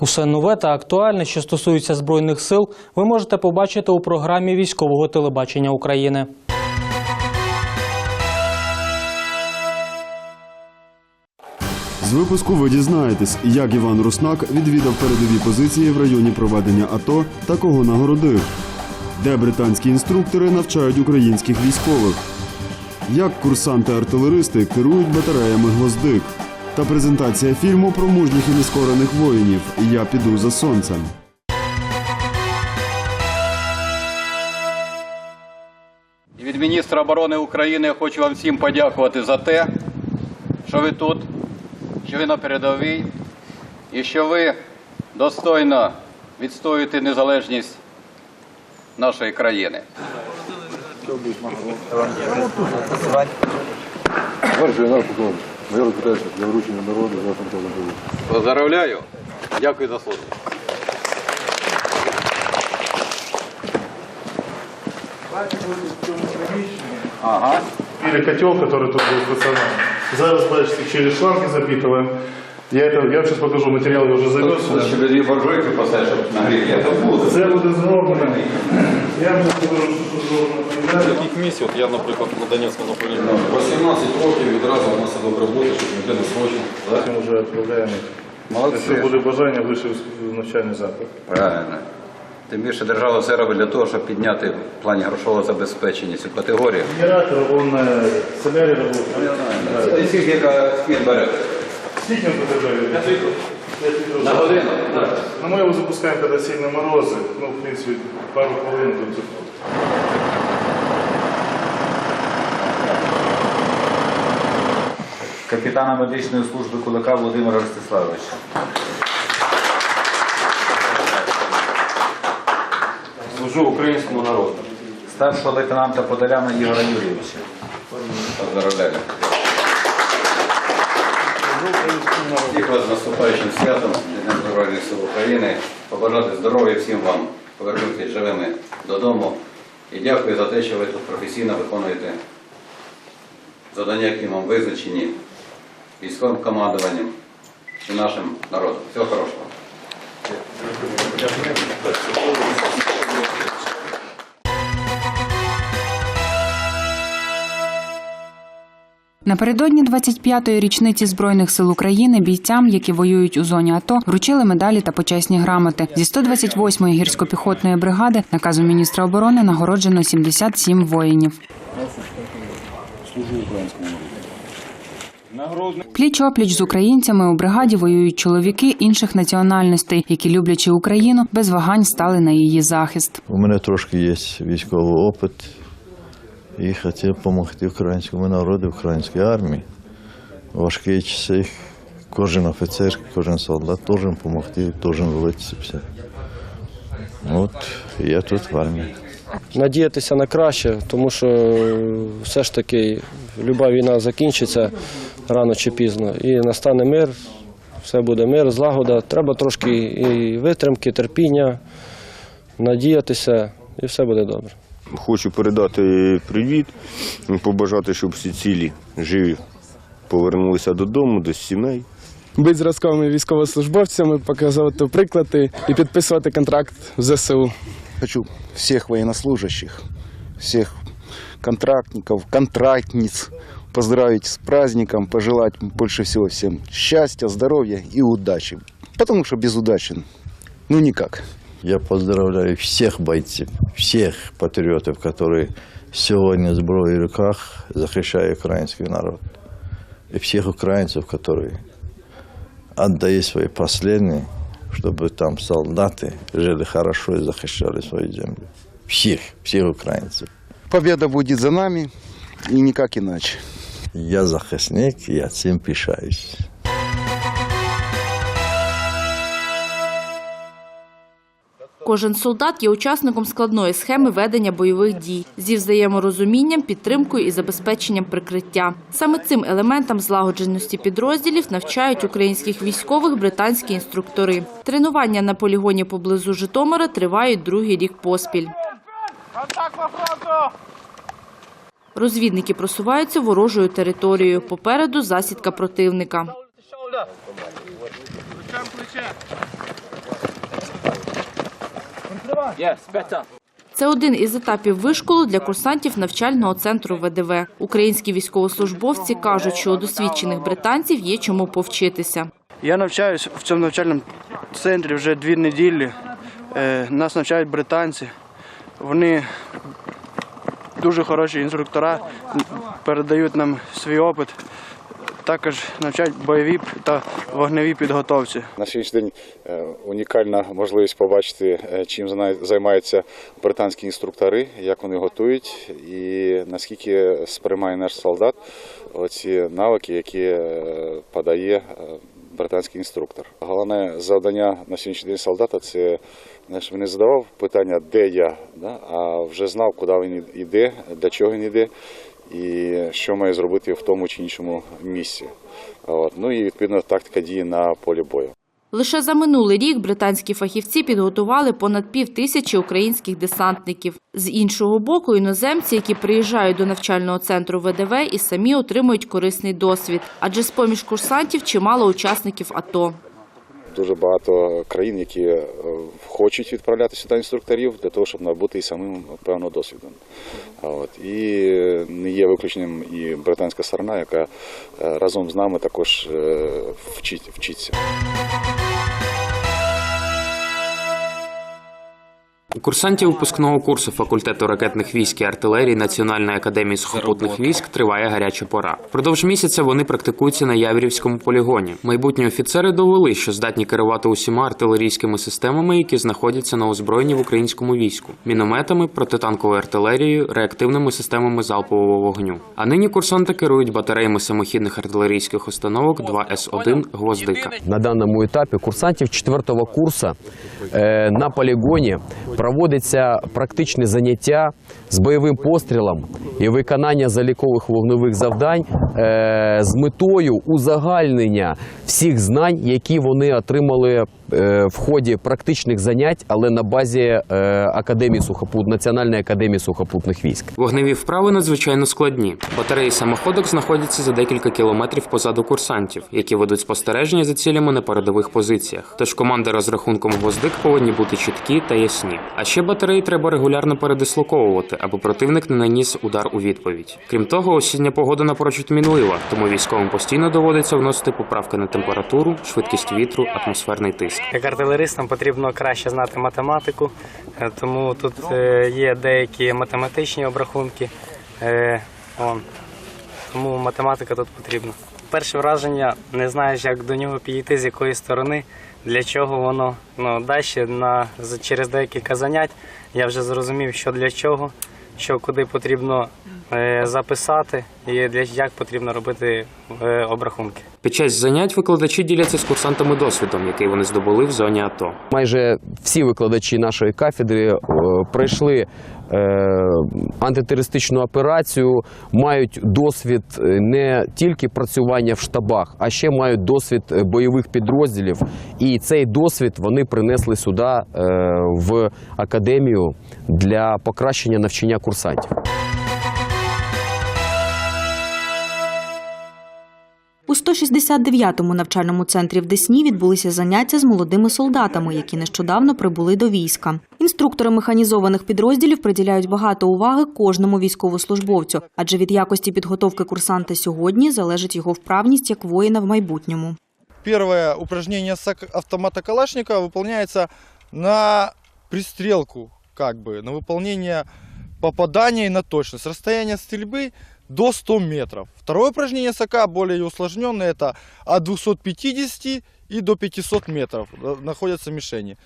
Усе нове та актуальне, що стосується збройних сил, ви можете побачити у програмі військового телебачення України. З випуску ви дізнаєтесь, як Іван Руснак відвідав передові позиції в районі проведення АТО та кого нагородив, де британські інструктори навчають українських військових, як курсанти-артилеристи керують батареями гвоздик, та презентація фільму про мужніх і нескорених воїнів Я піду за сонцем. Від міністра оборони України я хочу вам всім подякувати за те, що ви тут, що ви на передовій і що ви достойно відстоюєте незалежність нашої країни. Полковник, майор Китайський, для вручення народу за фронтовим Поздравляю. Дякую за службу. Ага. Или котел, который тут был стационарный. Зараз, бачите, через шланги запитываем. Я, это, я вам сейчас покажу, материал я вже завез. Ще дві буржуйки поставиш, щоб нагріти. Я забуду. Це буде зроблено. Я вам зараз покажу, що зроблено. Таких місій, от я, наприклад, на Донецькому направлінні 18 років відразу у нас садок роботи, щоб ніде не срочно. Ми вже відправляємо. Якщо буде бажання, вищий навчальний заклад. Правильно. Тим більше держава все робить для того, щоб підняти в плані грошового забезпечення цю категорію. Генератор, он на солярі працює. Скільки яка бере? Скільки він потребує? На годину? Ну, мы его запускаем, когда сильно морозы. Ну, в принципе, пару хвилин тут. капітана медичної служби Кулика Володимира Ростиславовича. Служу українському народу. Старшого лейтенанта Подоляна Ігора Юрійовича. Поздравляю. Всіх вас з наступаючим святом, Днем Збройних сил України. Побажати здоров'я всім вам, повернутися живими додому. І дякую за те, що ви тут професійно виконуєте завдання, які вам визначені військовим командуванням і нашим народом. Всього хорошого. Напередодні 25-ї річниці збройних сил України бійцям, які воюють у зоні АТО, вручили медалі та почесні грамоти. Зі 128-ї гірсько-піхотної бригади наказом міністра оборони нагороджено 77 воїнів. Пліч опліч з українцями у бригаді воюють чоловіки інших національностей, які люблячи Україну, без вагань стали на її захист. У мене трошки є військовий опит і хотів допомогти українському народу, українській армії. Важкі часи кожен офіцер, кожен солдат должен допомогти, должен вилитися. От я тут в армії. надіятися на краще, тому що все ж таки люба війна закінчиться рано чи пізно. І настане мир, все буде мир, злагода. Треба трошки і витримки, терпіння, надіятися, і все буде добре. Хочу передати привіт, побажати, щоб всі цілі живі повернулися додому, до сімей. бути зразковими військовослужбовцями, показувати приклади і підписувати контракт в ЗСУ. Хочу всех военнослужащих, всех контрактников, контрактниц поздравить с праздником, пожелать больше всего всем счастья, здоровья и удачи. Потому что без удачи, ну никак. Я поздравляю всіх бойців, всіх патріотів, які сьогодні зброєю в руках захищають український народ. І всіх українців, які віддають свої останні, щоб там солдати жили хорошо і захищали свою землю. Всіх, всіх українців. Победа будет за нами и никак иначе. Я захисник, я цим пишаюсь. Кожен солдат є учасником складної схеми ведення бойових дій зі взаєморозумінням, підтримкою і забезпеченням прикриття. Саме цим елементам злагодженості підрозділів навчають українських військових британські інструктори. Тренування на полігоні поблизу Житомира тривають другий рік поспіль. Розвідники просуваються ворожою територією. Попереду засідка противника. Це один із етапів вишколу для курсантів навчального центру ВДВ. Українські військовослужбовці кажуть, що у досвідчених британців є чому повчитися. Я навчаюся в цьому навчальному центрі вже дві неділі. Е, Нас навчають британці. Вони дуже хороші інструктора, передають нам свій опит. Також навчають бойові та вогневі підготовці. На сьогоднішній день е, унікальна можливість побачити, е, чим займаються британські інструктори, як вони готують, і наскільки сприймає наш солдат оці навики, які е, подає британський інструктор. Головне завдання на сьогоднішній день солдата це знаєш, він не задавав питання, де я, а вже знав, куди він йде, для чого він йде. І що має зробити в тому чи іншому місці. От. Ну і відповідно тактика дії на полі бою. Лише за минулий рік британські фахівці підготували понад пів тисячі українських десантників. З іншого боку, іноземці, які приїжджають до навчального центру ВДВ, і самі отримують корисний досвід, адже з поміж курсантів чимало учасників АТО. Дуже багато країн, які е, хочуть відправляти сюди інструкторів для того, щоб набути і самим певного досвіду. От. І не є виключенням і британська сторона, яка е, разом з нами також е, вчить, вчиться. У курсантів випускного курсу факультету ракетних військ і артилерії Національної академії сухопутних військ триває гаряча пора. Впродовж місяця вони практикуються на Яврівському полігоні. Майбутні офіцери довели, що здатні керувати усіма артилерійськими системами, які знаходяться на озброєнні в українському війську, мінометами, протитанковою артилерією, реактивними системами залпового вогню. А нині курсанти керують батареями самохідних артилерійських установок 2С1 Гвоздика. На даному етапі курсантів 4 курсу е, на полігоні проводиться практичне заняття з бойовим пострілом і виконання залікових вогневих завдань е, з метою узагальнення всіх знань, які вони отримали в ході практичних занять, але на базі е, академії сухопут Національної академії сухопутних військ. Вогневі вправи надзвичайно складні. Батареї самоходок знаходяться за декілька кілометрів позаду курсантів, які ведуть спостереження за цілями на передових позиціях. Тож команди розрахунком гвоздик повинні бути чіткі та ясні. А ще батареї треба регулярно передислоковувати, аби противник не наніс удар у відповідь. Крім того, осіння погода напрочуд мінлива, тому військовим постійно доводиться вносити поправки на температуру, швидкість вітру, атмосферний тиск. Як артилеристам потрібно краще знати математику, е, тому тут е, є деякі математичні обрахунки. е. Тому математика тут потрібна. Перше враження не знаєш, як до нього підійти, з якої сторони, для чого воно. Ну, далі на, через декілька занять я вже зрозумів, що для чого, що куди потрібно записати і для, як потрібно робити обрахунки. Під час занять викладачі діляться з курсантами досвідом, який вони здобули в зоні АТО. Майже всі викладачі нашої кафедри е, пройшли е, антитерористичну операцію, мають досвід е, не тільки працювання в штабах, а ще мають досвід бойових підрозділів. І цей досвід вони принесли сюди в академію для покращення навчання курсантів. У 169-му навчальному центрі в Десні відбулися заняття з молодими солдатами, які нещодавно прибули до війська. Інструктори механізованих підрозділів приділяють багато уваги кожному військовослужбовцю, адже від якості підготовки курсанта сьогодні залежить його вправність як воїна в майбутньому. Первое упражнение с ак- автомата Калашникова выполняется на пристрелку, как бы, на выполнение попадания и на точность. Расстояние стрельбы до 100 метров. Второе упражнение с АК более усложненное, это от 250 и до 500 метров э, находятся мишени.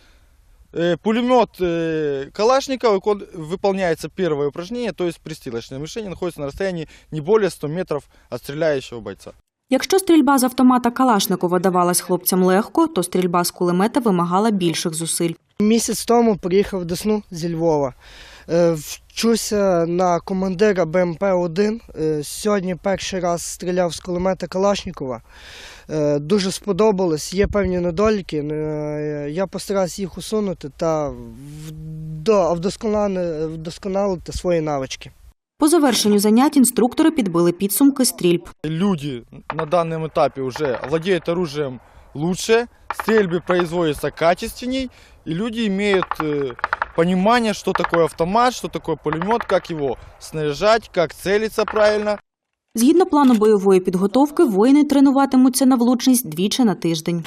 Э, Пулемет э, Калашникова выко- выполняется первое упражнение, то есть пристрелочная мишень находится на расстоянии не более 100 метров от стреляющего бойца. Якщо стрільба з автомата Калашникова давалась хлопцям легко, то стрільба з кулемета вимагала більших зусиль. Місяць тому приїхав в Десну зі Львова. Вчуся на командира БМП-1. Е, Сьогодні перший раз стріляв з кулемета Калашникова. Е, Дуже сподобалось, є певні недоліки. Е, Я постарався їх усунути та вдосконалити свої навички. По завершенню занять інструктори підбили підсумки стрільб. Люди на данном этапе уже владеют оружием лучше, стрельбы производятся качественней, и люди имеют э, понимание, что такое автомат, что такое пулемет, как его снаряжать, как целиться правильно. Згідно плану бойової підготовки, воїни тренуватимуться на влучність двічі на тиждень.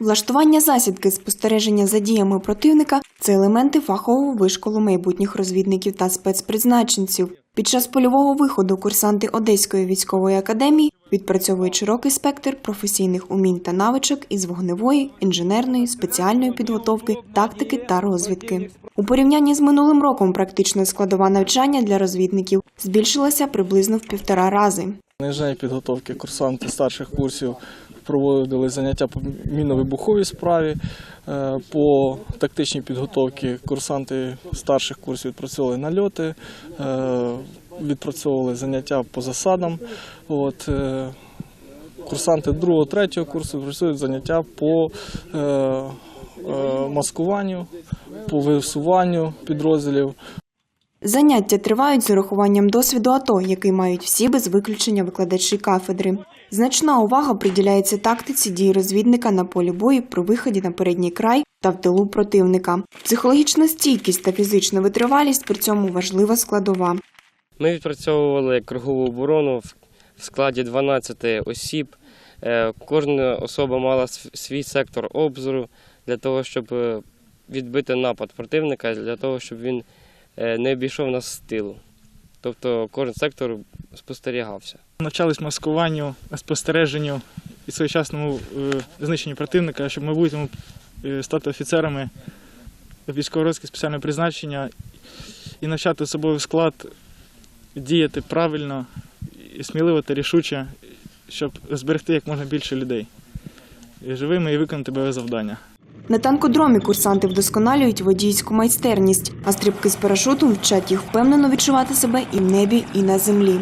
Влаштування засідки спостереження за діями противника це елементи фахового вишколу майбутніх розвідників та спецпризначенців. Під час польового виходу курсанти Одеської військової академії відпрацьовують широкий спектр професійних умінь та навичок із вогневої, інженерної, спеціальної підготовки, тактики та розвідки. У порівнянні з минулим роком практична складова навчання для розвідників збільшилася приблизно в півтора рази. Інженерній підготовки курсанти старших курсів проводили заняття по мінно-вибуховій справі. Е, По тактичній підготовці курсанти старших курсів відпрацьовували нальоти, е, відпрацьовували заняття по засадам. От, е, курсанти другого, третього курсу працюють заняття по е, е, маскуванню, по висуванню підрозділів. Заняття тривають з урахуванням досвіду АТО, який мають всі без виключення викладачі кафедри. Значна увага приділяється тактиці дій розвідника на полі бою при виході на передній край та в тилу противника. Психологічна стійкість та фізична витривалість при цьому важлива складова. Ми відпрацьовували кругову оборону в- складі 12 осіб. Е, Кожна особа мала свій сектор обзору для того, щоб е, відбити напад противника, для того, щоб він е, не обійшов нас з тилу. Тобто кожен сектор спостерігався. Навчались маскуванню, спостереженню і своєчасному знищенню противника, щоб майбутньому е, стати офіцерами військово-розки спеціального призначення і навчати особовий склад діяти правильно, сміливо та рішуче, щоб зберегти як можна більше людей і живими і виконати бойове завдання. На танкодромі курсанти вдосконалюють водійську майстерність, а стрибки з парашутом вчать їх впевнено відчувати себе і в небі, і на землі.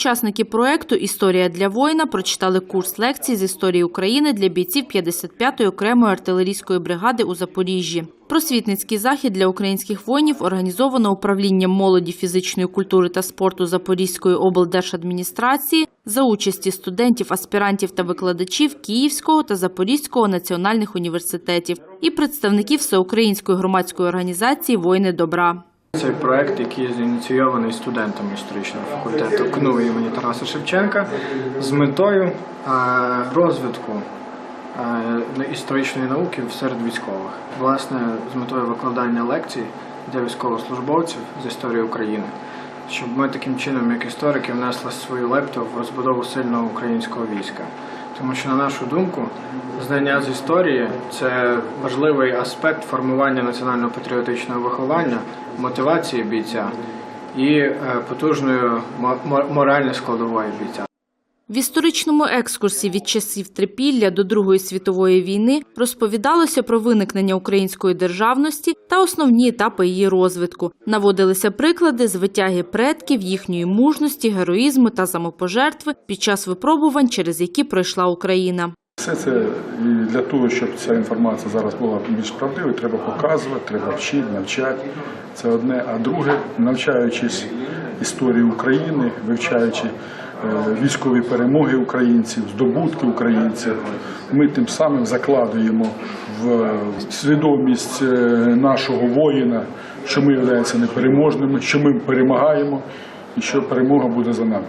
Учасники проекту Історія для воїна прочитали курс лекцій з історії України для бійців 55-ї окремої артилерійської бригади у Запоріжжі. Просвітницький захід для українських воїнів організовано управлінням молоді фізичної культури та спорту Запорізької облдержадміністрації за участі студентів, аспірантів та викладачів Київського та Запорізького національних університетів і представників всеукраїнської громадської організації Воїни добра. Цей проект, який ініційований студентами історичного факультету КНУ імені Тараса Шевченка з метою е, розвитку е, історичної науки серед військових, власне, з метою викладання лекцій для військовослужбовців з історії України, щоб ми таким чином, як історики, внесли свою лепту в розбудову сильного українського війська. Тому що, на нашу думку, знання з історії це важливий аспект формування національно-патріотичного виховання, мотивації бійця і е, потужної мо- мо- моральної складової бійця. В історичному екскурсі від часів трипілля до Другої світової війни розповідалося про виникнення української державності та основні етапи її розвитку. Наводилися приклади з витяги предків, їхньої мужності, героїзму та самопожертви під час випробувань, через які пройшла Україна. Все це для того, щоб ця інформація зараз була більш правдивою, треба показувати, треба вчити, навчати. Це одне. А друге, навчаючись історії України, вивчаючи військові перемоги українців, здобутки українців, ми тим самим закладуємо в свідомість е, нашого воїна, що ми являємося непереможними, що ми перемагаємо і що перемога буде за нами.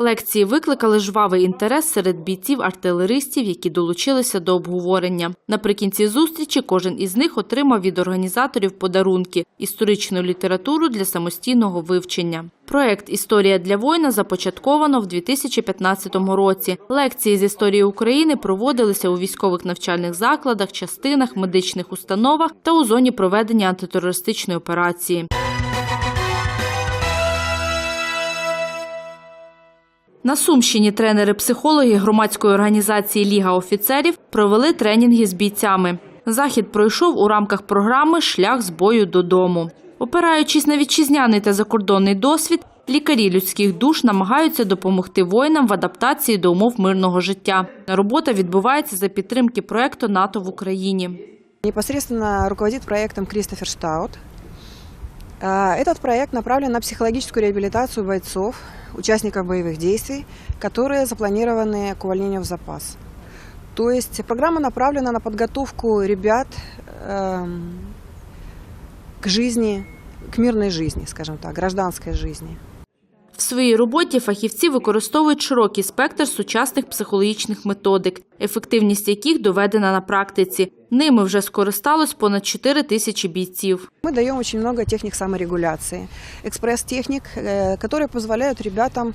Лекції викликали жвавий інтерес серед бійців-артилеристів, які долучилися до обговорення. Наприкінці зустрічі кожен із них отримав від організаторів подарунки – історичну літературу для самостійного вивчення. Проект «Історія для воїна» започатковано в 2015 році. Лекції з історії України проводилися у військових навчальних закладах, частинах, медичних установах та у зоні проведення антитерористичної операції. На Сумщині тренери-психологи громадської організації Ліга офіцерів провели тренінги з бійцями. Захід пройшов у рамках програми Шлях з бою додому. Опираючись на вітчизняний та закордонний досвід, Лікарі людських душ намагаються допомогти воїнам в адаптації до умов мирного життя. Робота відбувається за підтримки проекту НАТО в Україні. Непосредственно руководит проектом Кристофер Штаут. А, Этот проект направлен на психологическую реабилитацию бойцов, участников боевых действий, которые запланированы к увольнению в запас. То есть программа направлена на подготовку ребят эм, к жизни, к мирной жизни, скажем так, гражданской жизни. В своїй роботі фахівці використовують широкий спектр сучасних психологічних методик, ефективність яких доведена на практиці. Ними вже скористалось понад 4 тисячі бійців. Мы даем очень много техник саморегуляции, экспресс-техник, э, которые позволяют ребятам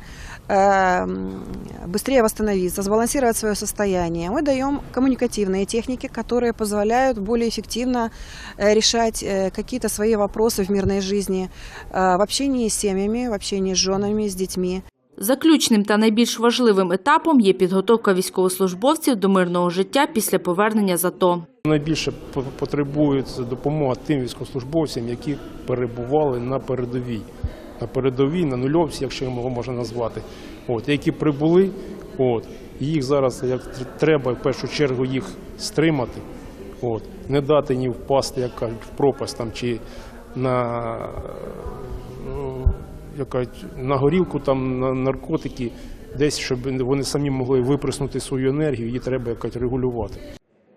э, м, быстрее восстановиться, сбалансировать свое состояние. Мы даем коммуникативные техники, которые позволяют более эффективно э, решать э, какие-то свои вопросы в мирной жизни э, в общении с семьями, в общении с женами, с детьми. Заключним та найбільш важливим етапом є підготовка військовослужбовців до мирного життя після повернення з АТО. Найбільше по- потребують допомога тим військовослужбовцям, які перебували на передовій. На передовій, на нульовці, якщо його можна назвати. От, які прибули, от, їх зараз як треба в першу чергу їх стримати, от, не дати ні впасти як кажуть, в пропасть там, чи на, ну, як кажуть, на горілку, там, на наркотики, десь, щоб вони самі могли виприснути свою енергію, її треба якось регулювати.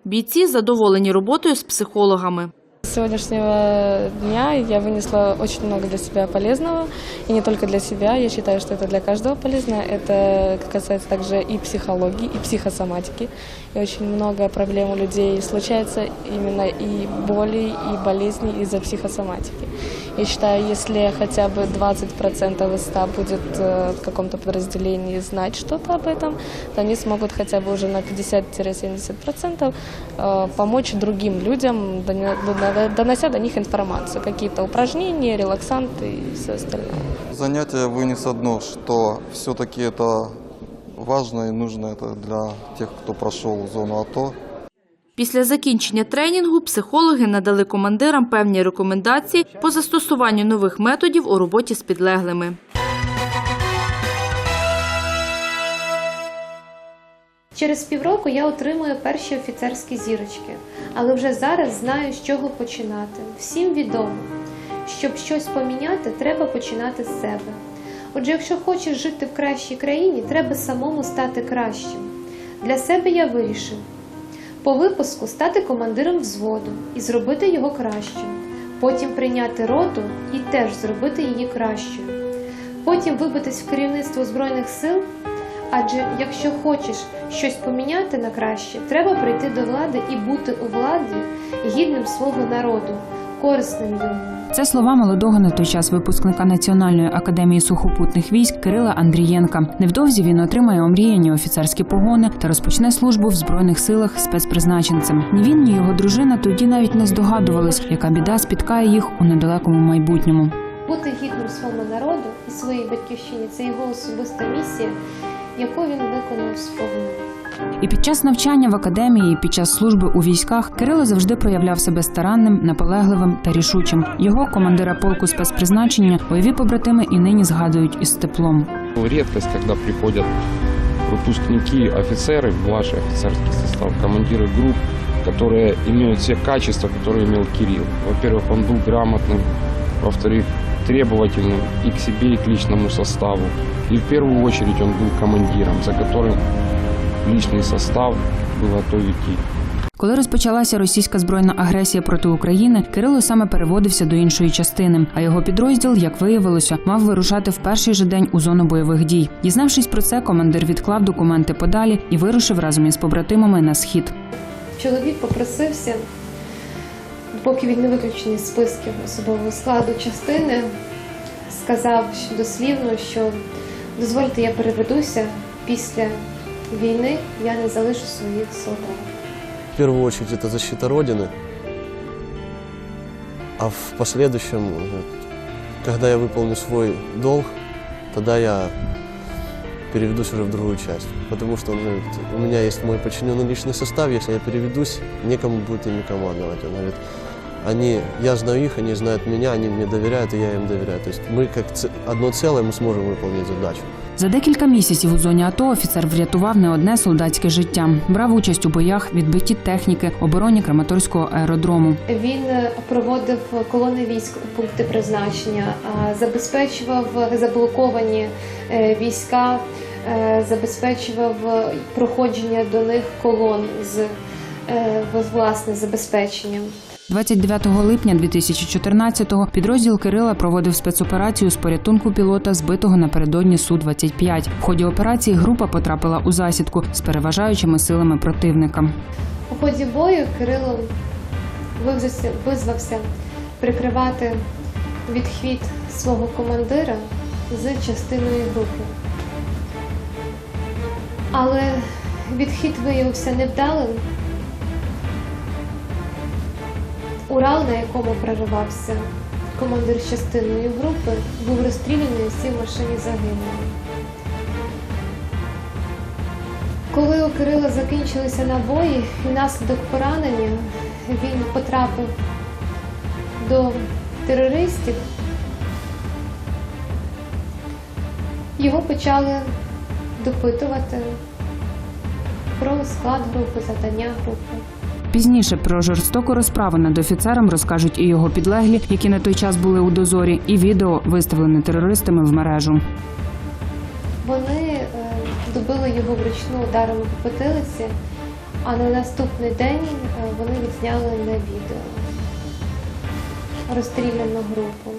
Бійці задоволені роботою з психологами. С сегодняшнего дня я вынесла очень много для себя полезного. И не только для себя, я считаю, что это для каждого полезно. Это касается также и психологии, и психосоматики. И очень много проблем у людей случается именно и боли, и болезней из-за психосоматики. Я считаю, если хотя бы 20% из 100 будет э, в каком-то подразделении знать что-то об этом, то они смогут хотя бы уже на 50-70% э, помочь другим людям, доня- дона- донося до них информацию, какие-то упражнения, релаксанты и все остальное. Занятие вынес одно, что все-таки это важно и нужно это для тех, кто прошел зону АТО. Після закінчення тренінгу психологи надали командирам певні рекомендації по застосуванню нових методів у роботі з підлеглими. Через півроку я отримую перші офіцерські зірочки, але вже зараз знаю, з чого починати. Всім відомо, щоб щось поміняти, треба починати з себе. Отже, якщо хочеш жити в кращій країні, треба самому стати кращим. Для себе я вирішив по випуску стати командиром взводу і зробити його кращим. Потім прийняти роту і теж зробити її кращою. Потім вибитись в керівництво Збройних сил. Адже якщо хочеш щось поміняти на краще, треба прийти до влади і бути у владі гідним свого народу, корисним йому. Це слова молодого на той час випускника Національної академії сухопутних військ Кирила Андрієнка. Невдовзі він отримає омріяні офіцерські погони та розпочне службу в збройних силах спецпризначенцем. Ні він, ні його дружина тоді навіть не здогадувались, яка біда спіткає їх у недалекому майбутньому. Бути гідним свого народу і своїй батьківщині це його особиста місія, яку він виконав сповну. І під час навчання в академії, і під час служби у військах Кирило завжди проявляв себе старанним, наполегливим та рішучим. Його командира полку спецпризначення бойові побратими і нині згадують із теплом. Редкость, когда приходят выпускники, офицеры, младший офицерский состав, командиры групп, которые имеют все качества, которые имел Кирилл. Во-первых, он был грамотным, во-вторых, требовательным и к себе, и к личному составу. И в первую очередь он был командиром, за которым личный состав был готов идти. Коли розпочалася російська збройна агресія проти України, Кирило саме переводився до іншої частини, а його підрозділ, як виявилося, мав вирушати в перший же день у зону бойових дій. Дізнавшись про це, командир відклав документи подалі і вирушив разом із побратимами на схід. Чоловік попросився, поки він не виключений з списків особового складу частини, сказав дослівно, що дозвольте, я переведуся після війни, я не залишу своїх солдат. В первую очередь это защита Родины, а в последующем, когда я выполню свой долг, тогда я переведусь уже в другую часть. Потому что говорит, у меня есть мой подчиненный личный состав, если я переведусь, некому будет ими командовать. Он говорит, они, я знаю их, они знают меня, они мне доверяют, и я им доверяю. То есть мы как ц- одно целое, мы сможем выполнить задачу. За декілька місяців у зоні АТО офіцер врятував не одне солдатське життя. Брав участь у боях, відбитті техніки, обороні Краматорського аеродрому. Він е, проводив колони військ у пункти призначення, а, забезпечував заблоковані е, війська, е, забезпечував проходження до них колон з е, власне забезпеченням. 29 липня 2014-го підрозділ Кирила проводив спецоперацію з порятунку пілота, збитого напередодні Су-25. В ході операції група потрапила у засідку з переважаючими силами противника. У ході бою Кирило визвався прикривати відхід свого командира з частиною групи. Але відхід виявився невдалим. Урал, на якому проривався командир частиною групи, був розстріляний, всі в машині загинули. Коли у Кирила закінчилися набої і внаслідок поранення він потрапив до терористів, його почали допитувати про склад групи, завдання групи. Пізніше про жорстоку розправу над офіцером розкажуть і його підлеглі, які на той час були у дозорі, і відео виставлене терористами в мережу. Вони е, добили його вручну ударами по потилиці, а на наступний день е, вони відзняли на відео розстріляну групу.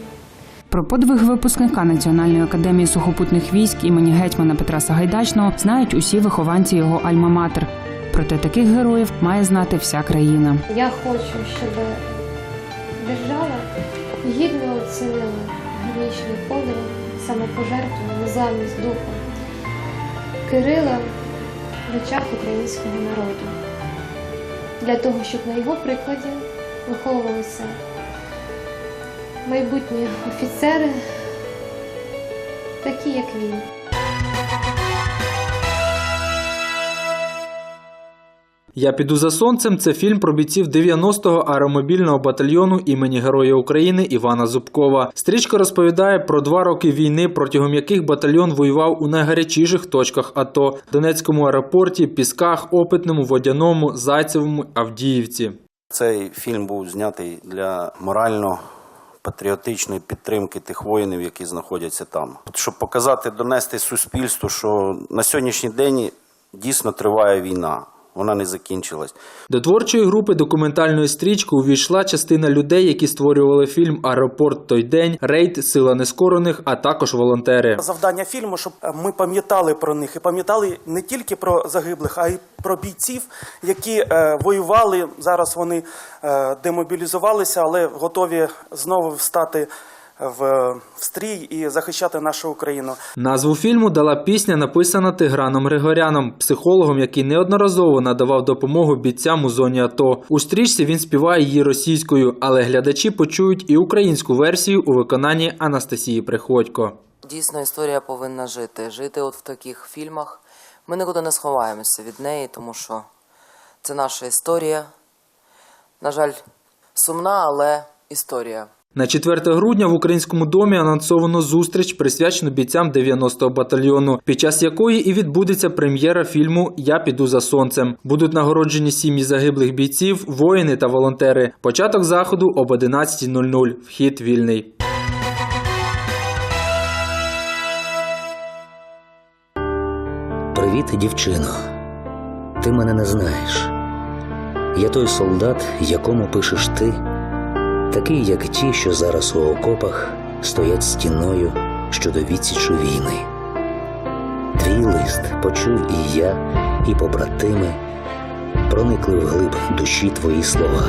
Про подвиг випускника Національної академії сухопутних військ імені гетьмана Петра Сагайдачного знають усі вихованці його альма-матер. Проте таких героїв має знати вся країна. Я хочу, щоб держава гідно оцінила героїчний подвиг, самопожертву, незламність духу Кирила в очах українського народу. Для того, щоб на його прикладі виховувалися майбутні офіцери, такі як він. Я піду за сонцем. Це фільм про бійців 90-го аеромобільного батальйону імені Героя України Івана Зубкова. Стрічка розповідає про два роки війни, протягом яких батальйон воював у найгарячіших точках АТО Донецькому аеропорті, Пісках, Опитному, Водяному, Зайцевому, Авдіївці. Цей фільм був знятий для морально патріотичної підтримки тих воїнів, які знаходяться там. Щоб показати, донести суспільству, що на сьогоднішній день дійсно триває війна. Вона не закінчилась. До творчої групи документальної стрічки увійшла частина людей, які створювали фільм Аеропорт той день, рейд, сила нескорених, а також волонтери. Завдання фільму, щоб ми пам'ятали про них і пам'ятали не тільки про загиблих, а й про бійців, які е, воювали. Зараз вони е, демобілізувалися, але готові знову встати в стрій і захищати нашу Україну. Назву фільму дала пісня, написана Тиграном Григоряном, психологом, який неодноразово надавав допомогу бійцям у зоні АТО. У стрічці він співає її російською, але глядачі почують і українську версію у виконанні Анастасії Приходько. Дійсно, історія повинна жити. Жити от в таких фільмах. Ми нікуди не сховаємося від неї, тому що це наша історія. На жаль, сумна, але історія. На 4 грудня в українському домі анонсовано зустріч, присвячену бійцям 90-го батальйону, під час якої і відбудеться прем'єра фільму Я піду за сонцем. Будуть нагороджені сім'ї загиблих бійців, воїни та волонтери. Початок заходу об 11.00. Вхід вільний. Привіт, дівчино. Ти мене не знаєш. Я той солдат, якому пишеш ти, такий, як ті, що зараз у окопах стоять стіною щодо відсічу війни. Твій лист почув і я, і побратими, проникли вглиб душі твої слова.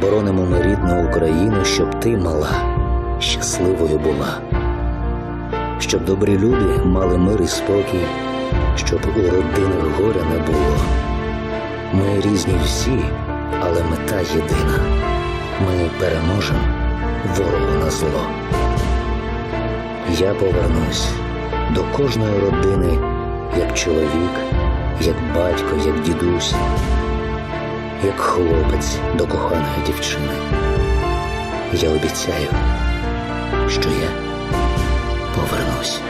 Боронимо ми рідну Україну, щоб ти, мала, щасливою була, щоб добрі люди мали мир і спокій, щоб у родинах горя не було. Ми різні всі, але мета єдина. Ми переможемо ворогу на зло. Я повернусь до кожної родини, як чоловік, як батько, як дідусь. як хлопець до коханої дівчини. Я обіцяю, що я повернусь.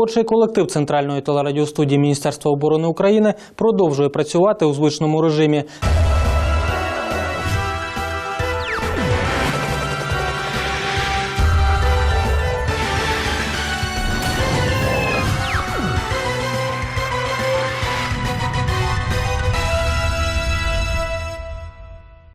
Творчий колектив Центральної телерадіостудії Міністерства оборони України продовжує працювати у звичному режимі.